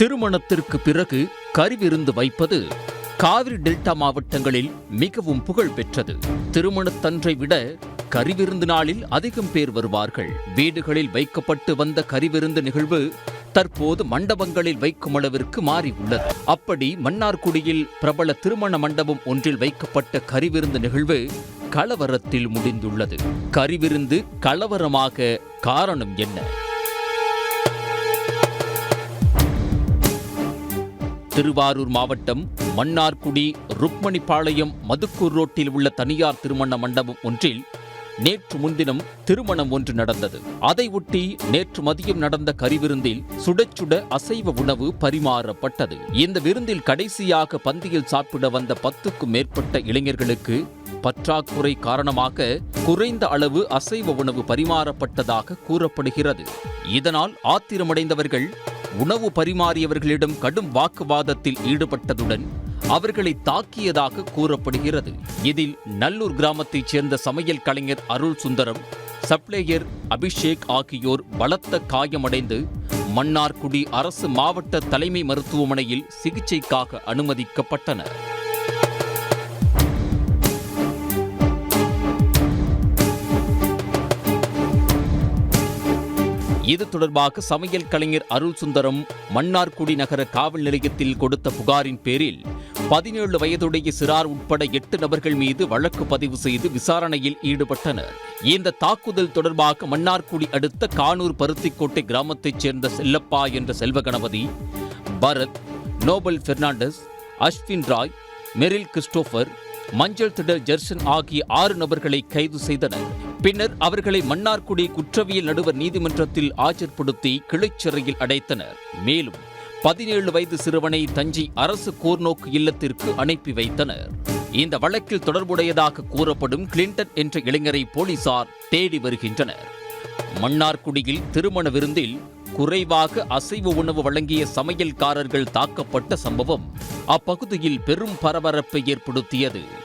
திருமணத்திற்கு பிறகு கருவிருந்து வைப்பது காவிரி டெல்டா மாவட்டங்களில் மிகவும் புகழ் பெற்றது திருமணத்தன்றை விட கறிவிருந்து நாளில் அதிகம் பேர் வருவார்கள். வீடுகளில் வைக்கப்பட்டு வந்த கறிவிருந்து நிகழ்வு தற்போது மண்டபங்களில் வைக்கும் அளவிற்கு மாறி உள்ளது. அப்படி மன்னார்குடியில் பிரபல திருமண மண்டபம் ஒன்றில் வைக்கப்பட்ட கறிவிருந்து நிகழ்வு கலவரத்தில் முடிந்துள்ளது. கறிவிருந்து கலவரமாக காரணம் என்ன? திருவாரூர் மாவட்டம் மன்னார்குடி ருக்மணிபாளையம் மதுக்கூர் ரோட்டில் உள்ள தனியார் திருமண மண்டபம் ஒன்றில் நேற்று முன்தினம் திருமணம் ஒன்று நடந்தது. அதை ஒட்டி நேற்று மதியம் நடந்த கறிவிருந்தில் சுட சுட அசைவ உணவு பரிமாறப்பட்டது. இந்த விருந்தில் கடைசியாக பந்தியில் சாப்பிட வந்த பத்துக்கும் மேற்பட்ட இளைஞர்களுக்கு பற்றாக்குறை காரணமாக குறைந்த அளவு அசைவ உணவு பரிமாறப்பட்டதாக கூறப்படுகிறது. இதனால் ஆத்திரமடைந்தவர்கள் உணவு பரிமாறியவர்களிடம் கடும் வாக்குவாதத்தில் ஈடுபட்டதுடன் அவர்களை தாக்கியதாக கூறப்படுகிறது. இதில் நல்லூர் கிராமத்தைச் சேர்ந்த சமையல் கலைஞர் அருள் சுந்தரம் சப்ளேயர் அபிஷேக் ஆகியோர் பலத்த காயமடைந்து மன்னார்குடி அரசு மாவட்ட தலைமை மருத்துவமனையில் சிகிச்சைக்காக அனுமதிக்கப்பட்டனர். இது தொடர்பாக சமையல் கலைஞர் அருள் சுந்தரம் மன்னார்குடி நகர காவல் நிலையத்தில் கொடுத்த புகாரின் பேரில் பதினேழு வயதுடைய சிறார் உட்பட எட்டு நபர்கள் மீது வழக்கு பதிவு செய்து விசாரணையில் ஈடுபட்டனர். இந்த தாக்குதல் தொடர்பாக மன்னார்குடி அடுத்த கானூர் பருத்திக்கோட்டை கிராமத்தைச் சேர்ந்த செல்லப்பா என்ற Selvaganapathi Bharath Nobel Fernandes Ashwin Rai Merrill Christopher மஞ்சள் திடல் ஜெர்சன் ஆகிய ஆறு நபர்களை கைது செய்தனர். பின்னர் அவர்களை மன்னார்குடி குற்றவியல் நடுவர் நீதிமன்றத்தில் ஆஜர்படுத்தி கிளைச்சிறையில் அடைத்தனர். மேலும் பதினேழு வயது சிறுவனை தஞ்சை அரசு கூர்நோக்கு இல்லத்திற்கு அனுப்பி வைத்தனர். இந்த வழக்கில் தொடர்புடையதாக கூறப்படும் கிளின்டன் என்ற இளைஞரை போலீசார் தேடி வருகின்றனர். மன்னார்குடியில் திருமண விருந்தில் குறைவாக அசைவ உணவு வழங்கிய சமையல்காரர்கள் தாக்கப்பட்ட சம்பவம் அப்பகுதியில் பெரும் பரபரப்பை ஏற்படுத்தியது.